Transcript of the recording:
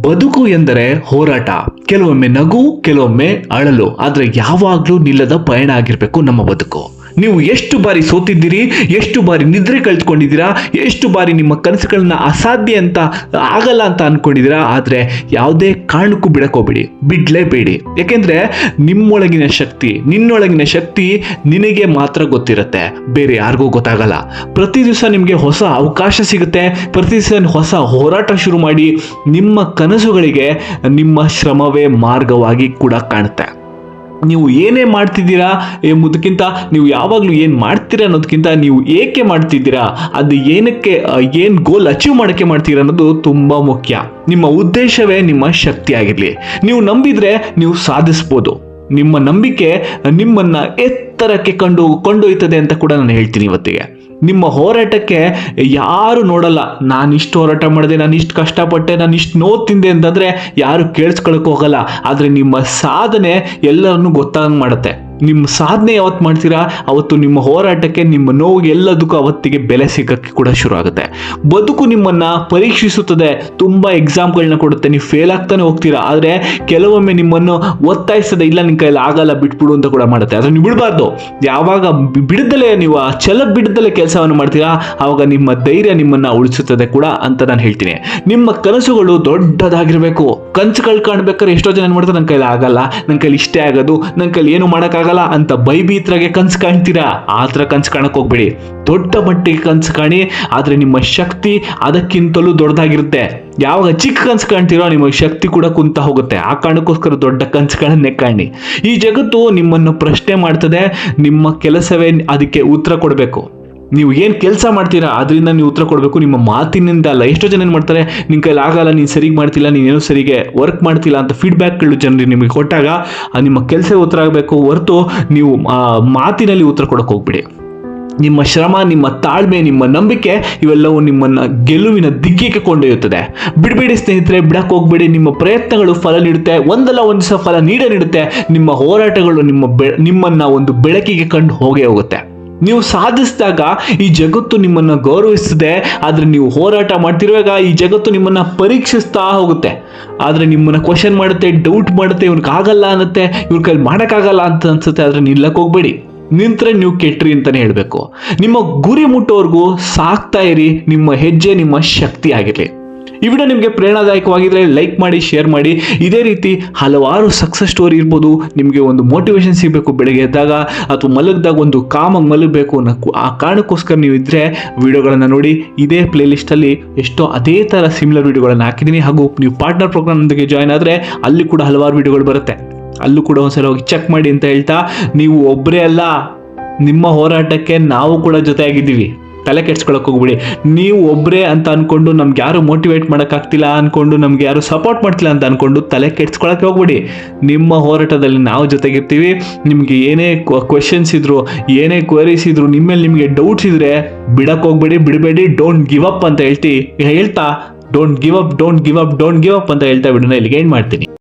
ಬದುಕು ಎಂದರೆ ಹೋರಾಟ. ಕೆಲವೊಮ್ಮೆ ನಗು ಕೆಲವೊಮ್ಮೆ ಅಳಲು. ಆದರೆ ಯಾವಾಗ್ಲೂ ನಿಲ್ಲದ ಪಯಣ ಆಗಿರಬೇಕು ನಮ್ಮ ಬದುಕು. ನೀವು ಎಷ್ಟು ಬಾರಿ ಸೋತಿದ್ದೀರಿ, ಎಷ್ಟು ಬಾರಿ ನಿದ್ರೆ ಕಳೆದುಕೊಂಡಿದ್ದೀರಾ ಎಷ್ಟು ಬಾರಿ ನಿಮ್ಮ ಕನಸುಗಳನ್ನ ಅಸಾಧ್ಯ ಅಂತ ಆಗಲ್ಲ ಅಂತ ಅನ್ಕೊಂಡಿದ್ದೀರಾ, ಆದರೆ ಯಾವುದೇ ಕಾರಣಕ್ಕೂ ಬಿಡಕೋಬೇಡಿ ಬಿಡಲೇಬೇಡಿ. ಯಾಕೆಂದರೆ ನಿಮ್ಮೊಳಗಿನ ಶಕ್ತಿ, ನಿನ್ನೊಳಗಿನ ಶಕ್ತಿ ನಿನಗೆ ಮಾತ್ರ ಗೊತ್ತಿರುತ್ತೆ, ಬೇರೆ ಯಾರಿಗೂ ಗೊತ್ತಾಗಲ್ಲ. ಪ್ರತಿ ದಿವಸ ನಿಮಗೆ ಹೊಸ ಅವಕಾಶ ಸಿಗುತ್ತೆ, ಪ್ರತಿ ದಿವಸ ಹೊಸ ಹೋರಾಟ ಶುರು ಮಾಡಿ ನಿಮ್ಮ ಕನಸುಗಳಿಗೆ ನಿಮ್ಮ ಶ್ರಮವೇ ಮಾರ್ಗವಾಗಿ ಕೂಡ ಕಾಣುತ್ತೆ. ನೀವು ಏನೇ ಮಾಡ್ತಿದ್ದೀರಾ ಎಂಬುದಕ್ಕಿಂತ ನೀವು ಯಾವಾಗಲೂ ಏನು ಮಾಡ್ತೀರಾ ಅನ್ನೋದಕ್ಕಿಂತ ನೀವು ಏಕೆ ಮಾಡ್ತಿದ್ದೀರಾ? ಅದು ಏನಕ್ಕೆ ಏನು ಗೋಲ್ ಅಚೀವ್ ಮಾಡೋಕ್ಕೆ ಮಾಡ್ತೀರಾ ಅನ್ನೋದು ತುಂಬ ಮುಖ್ಯ. ನಿಮ್ಮ ಉದ್ದೇಶವೇ ನಿಮ್ಮ ಶಕ್ತಿಯಾಗಿರಲಿ ನೀವು ನಂಬಿದರೆ ನೀವು ಸಾಧಿಸ್ಬೋದು. ನಿಮ್ಮ ನಂಬಿಕೆ ನಿಮ್ಮನ್ನ ಎತ್ತರಕ್ಕೆ ಕಂಡು ಕೊಂಡೊಯ್ತದೆ ಅಂತ ಕೂಡ ನಾನು ಹೇಳ್ತೀನಿ ಇವತ್ತಿಗೆ. ನಿಮ್ಮ ಹೋರಾಟಕ್ಕೆ ಯಾರು ನೋಡಲ್ಲ, ನಾನು ಇಷ್ಟು ಹೋರಾಟ ಮಾಡಿದೆ, ನಾನು ಇಷ್ಟು ಕಷ್ಟಪಟ್ಟೆ, ನಾನು ಇಷ್ಟು ನೋವು ತಿಂದೆ ಅಂತಂದ್ರೆ ಯಾರು ಕೇಳಿಸ್ಕೊಳಕ್ ಹೋಗಲ್ಲ. ಆದರೆ ನಿಮ್ಮ ಸಾಧನೆ ಎಲ್ಲರನ್ನು ಗೊತ್ತಾಗಂಗೆ ಮಾಡುತ್ತೆ. ನಿಮ್ಮ ಸಾಧನೆ ಯಾವತ್ತು ಮಾಡ್ತೀರಾ? ಅವತ್ತು ನಿಮ್ಮ ಹೋರಾಟಕ್ಕೆ, ನಿಮ್ಮ ನೋವು ಎಲ್ಲದಕ್ಕೂ ಅವತ್ತಿಗೆ ಬೆಲೆ ಸಿಗೋಕ್ಕೆ ಕೂಡ ಶುರು ಆಗುತ್ತೆ. ಬದುಕು ನಿಮ್ಮನ್ನ ಪರೀಕ್ಷಿಸುತ್ತದೆ. ತುಂಬ ಎಕ್ಸಾಮ್ಗಳನ್ನ ಕೊಡುತ್ತೆ. ನೀವು ಫೇಲ್ ಆಗ್ತಾನೆ ಹೋಗ್ತೀರಾ. ಆದರೆ ಕೆಲವೊಮ್ಮೆ ನಿಮ್ಮನ್ನು ಒತ್ತಾಯಿಸದೆ ಇಲ್ಲ ನಿಮ್ಮ ಕೈಯಲ್ಲಿ ಆಗಲ್ಲ, ಬಿಟ್ಬಿಡು ಅಂತ ಕೂಡ ಮಾಡುತ್ತೆ. ಅದನ್ನು ನೀವು ಬಿಡಬಾರ್ದು. ಯಾವಾಗ ಬಿಡದಲೇ ನೀವು ಆ ಛಲ ಬಿಡದಲೇ ಕೆಲಸವನ್ನು ಮಾಡ್ತೀರಾ, ಆವಾಗ ನಿಮ್ಮ ಧೈರ್ಯ ನಿಮ್ಮನ್ನ ಉಳಿಸುತ್ತದೆ ಕೂಡ ಅಂತ ನಾನು ಹೇಳ್ತೀನಿ. ನಿಮ್ಮ ಕನಸುಗಳು ದೊಡ್ಡದಾಗಿರಬೇಕು. ಕನಸುಗಳು ಕಾಣ್ಬೇಕಾದ್ರೆ ಎಷ್ಟೋ ಜನ ಏನು ಮಾಡ್ತಾರೆ? ನನ್ನ ಕೈಲಿ ಆಗಲ್ಲ. ನನ್ನ ಕೈಲಿ ಇಷ್ಟೇ ಆಗೋದು. ನನ್ನ ಕೈಲಿ ಏನು ಮಾಡೋಕ್ಕಾಗಲ್ಲ. ಅಂತ ಬೈಬೀತ್ರಾಗೆ ಕನ್ಸು ಕಾಣ್ತೀರಾ? ಆ ಥರ ಕನ್ಸು ಕಾಣಕ್ಕೆ ಹೋಗ್ಬೇಡಿ. ದೊಡ್ಡ ಮಟ್ಟಿಗೆ ಕನ್ಸು ಕಾಣಿ, ಆದರೆ ನಿಮ್ಮ ಶಕ್ತಿ ಅದಕ್ಕಿಂತಲೂ ದೊಡ್ಡದಾಗಿರುತ್ತೆ. ಯಾವಾಗ ಚಿಕ್ಕ ಕನ್ಸು ಕಾಣ್ತೀರೋ, ನಿಮ್ಮ ಶಕ್ತಿ ಕೂಡ ಕುಂತ ಹೋಗುತ್ತೆ. ಆ ಕಾರಣಕ್ಕೋಸ್ಕರ ದೊಡ್ಡ ಕನ್ಸುಗಳನ್ನೇ ಕಾಣಿ. ಈ ಜಗತ್ತು ನಿಮ್ಮನ್ನು ಪ್ರಶ್ನೆ ಮಾಡ್ತದೆ, ನಿಮ್ಮ ಕೆಲಸವೇ ಅದಕ್ಕೆ ಉತ್ತರ ಕೊಡಬೇಕು. ನೀವು ಏನು ಕೆಲಸ ಮಾಡ್ತೀರಾ ಅದರಿಂದ ನೀವು ಉತ್ತರ ಕೊಡಬೇಕು. ನಿಮ್ಮ ಮಾತಿನಿಂದ ಅಲ್ಲ, ಎಷ್ಟೋ ಜನ ಏನು ಮಾಡ್ತಾರೆ ನಿನ್ನ ಕೈಲಿ ಆಗಲ್ಲ, ನೀನು ಸರಿಗೆ ಮಾಡ್ತಿಲ್ಲ ನೀನೇನು ಸರಿಗೆ ವರ್ಕ್ ಮಾಡ್ತಿಲ್ಲ ಅಂತ ಫೀಡ್ಬ್ಯಾಕ್ಗಳು ಜನರಿಗೆ ನಿಮಗೆ ಕೊಟ್ಟಾಗ ನಿಮ್ಮ ಕೆಲಸ ಉತ್ತರ ಆಗಬೇಕು. ಹೊರತು ನೀವು ಮಾತಿನಲ್ಲಿ ಉತ್ತರ ಕೊಡೋಕೆ ಹೋಗ್ಬಿಡಿ. ನಿಮ್ಮ ಶ್ರಮ, ನಿಮ್ಮ ತಾಳ್ಮೆ, ನಿಮ್ಮ ನಂಬಿಕೆ, ಇವೆಲ್ಲವೂ ನಿಮ್ಮನ್ನು ಗೆಲುವಿನ ದಿಕ್ಕಿಗೆ ಕೊಂಡೊಯ್ಯುತ್ತದೆ. ಬಿಡಬೇಡಿ ಸ್ನೇಹಿತರೆ ಬಿಡಕ್ಕೆ ಹೋಗ್ಬೇಡಿ. ನಿಮ್ಮ ಪ್ರಯತ್ನಗಳು ಫಲ ನೀಡುತ್ತೆ. ಒಂದಲ್ಲ ಒಂದು ದಿವಸ ಫಲ ನೀಡೇ ನೀಡುತ್ತೆ. ನಿಮ್ಮ ಹೋರಾಟಗಳು ನಿಮ್ಮ ಬೆ, ನಿಮ್ಮನ್ನು ಒಂದು ಬೆಳಕಿಗೆ ಕಂಡು ಹೋಗೇ ಹೋಗುತ್ತೆ. ನೀವು ಸಾಧಿಸಿದಾಗ ಈ ಜಗತ್ತು ನಿಮ್ಮನ್ನು ಗೌರವಿಸ್ತದೆ ಆದರೆ ನೀವು ಹೋರಾಟ ಮಾಡ್ತಿರುವಾಗ ಈ ಜಗತ್ತು ನಿಮ್ಮನ್ನು ಪರೀಕ್ಷಿಸ್ತಾ ಹೋಗುತ್ತೆ. ಆದರೆ ನಿಮ್ಮನ್ನು ಕ್ವಶನ್ ಮಾಡುತ್ತೆ ಡೌಟ್ ಮಾಡುತ್ತೆ, ಇವ್ನಿಗೆ ಆಗಲ್ಲ ಅನ್ನತ್ತೆ, ಇವ್ರ ಕೈಲಿ ಮಾಡೋಕ್ಕಾಗಲ್ಲ ಅಂತ ಅನ್ಸುತ್ತೆ, ಆದರೆ ನಿಲ್ಲಕ್ಕೆ ಹೋಗ್ಬೇಡಿ. ನಿಂತ್ರೆ ನೀವು ಕೆಟ್ರಿ ಅಂತಲೇ ಹೇಳಬೇಕು. ನಿಮ್ಮ ಗುರಿ ಮುಟ್ಟೋವರೆಗೂ ಸಾಕ್ತಾ ಇರಿ, ನಿಮ್ಮ ಹೆಜ್ಜೆ ನಿಮ್ಮ ಶಕ್ತಿ ಆಗಿರಲಿ. ಈ ವಿಡಿಯೋ ನಿಮಗೆ ಪ್ರೇರಣಾದಾಯಕವಾಗಿದ್ದರೆ ಲೈಕ್ ಮಾಡಿ ಶೇರ್ ಮಾಡಿ. ಇದೇ ರೀತಿ ಹಲವಾರು ಸಕ್ಸಸ್ ಸ್ಟೋರಿ ಇರ್ಬೋದು. ನಿಮಗೆ ಒಂದು ಮೋಟಿವೇಶನ್ ಸಿಗಬೇಕು ಬೆಳಗ್ಗೆ ಎದ್ದಾಗ, ಅಥವಾ ಮಲಗಿದಾಗ ಒಂದು ಕಾಮಾಗಿ ಮಲಗಬೇಕು ಅನ್ನೋ ಆ ಕಾರಣಕ್ಕೋಸ್ಕರ ನೀವು ಇದ್ದರೆ ವಿಡಿಯೋಗಳನ್ನು ನೋಡಿ, ಇದೇ ಪ್ಲೇಲಿಸ್ಟಲ್ಲಿ ಎಷ್ಟೋ ಅದೇ ಥರ ಸಿಮಿಲರ್ ವಿಡಿಯೋಗಳನ್ನು ಹಾಕಿದ್ದೀನಿ. ಹಾಗೂ ನೀವು ಪಾರ್ಟ್ನರ್ ಪ್ರೋಗ್ರಾಮ್ನೊಂದಿಗೆ ಜಾಯ್ನ್ ಆದರೆ ಅಲ್ಲಿ ಕೂಡ ಹಲವಾರು ವಿಡಿಯೋಗಳು ಬರುತ್ತೆ. ಅಲ್ಲೂ ಕೂಡ ಒಂದ್ಸಲ ಹೋಗಿ ಚೆಕ್ ಮಾಡಿ ಅಂತ ಹೇಳ್ತಾ, ನೀವು ಒಬ್ಬರೇ ಅಲ್ಲ, ನಿಮ್ಮ ಹೋರಾಟಕ್ಕೆ ನಾವು ಕೂಡ ಜೊತೆಯಾಗಿದ್ದೀವಿ. ತಲೆ ಕೆಡ್ಸ್ಕೊಳಕ್ ಹೋಗ್ಬಿಡಿ. ನೀವು ಒಬ್ಬರೇ ಅಂತ ಅನ್ಕೊಂಡು ನಮ್ಗೆ ಯಾರು ಮೋಟಿವೇಟ್ ಮಾಡೋಕ್ಕಾಗ್ತಿಲ್ಲ ಅನ್ಕೊಂಡು ನಮ್ಗೆ ಯಾರು ಸಪೋರ್ಟ್ ಮಾಡ್ತಿಲ್ಲ ಅಂತ ಅನ್ಕೊಂಡು ತಲೆ ಕೆಡ್ಸ್ಕೊಳಕ್ಕೆ ಹೋಗ್ಬಿಡಿ. ನಿಮ್ಮ ಹೋರಾಟದಲ್ಲಿ ನಾವು ಜೊತೆಗಿರ್ತೀವಿ. ನಿಮಗೆ ಏನೇ ಕ್ವೆಶನ್ಸ್ ಇದ್ರು, ಏನೇ ಕ್ವರೀಸ್ ಇದ್ರು, ನಿಮ್ಮೇಲೆ ನಿಮಗೆ ಡೌಟ್ಸ್ ಇದ್ರೆ ಬಿಡಕ್ ಹೋಗ್ಬೇಡಿ, ಬಿಡಬೇಡಿ ಡೋಂಟ್ ಗಿವ್ ಅಪ್ ಅಂತ ಹೇಳ್ತಿ, ಹೇಳ್ತಾ don't give up don't give up don't give up ಅಂತ ಹೇಳ್ತಾ ಬಿಡೋಣ. ಇಲ್ಲಿಗೆ ಏನು ಮಾಡ್ತೀನಿ.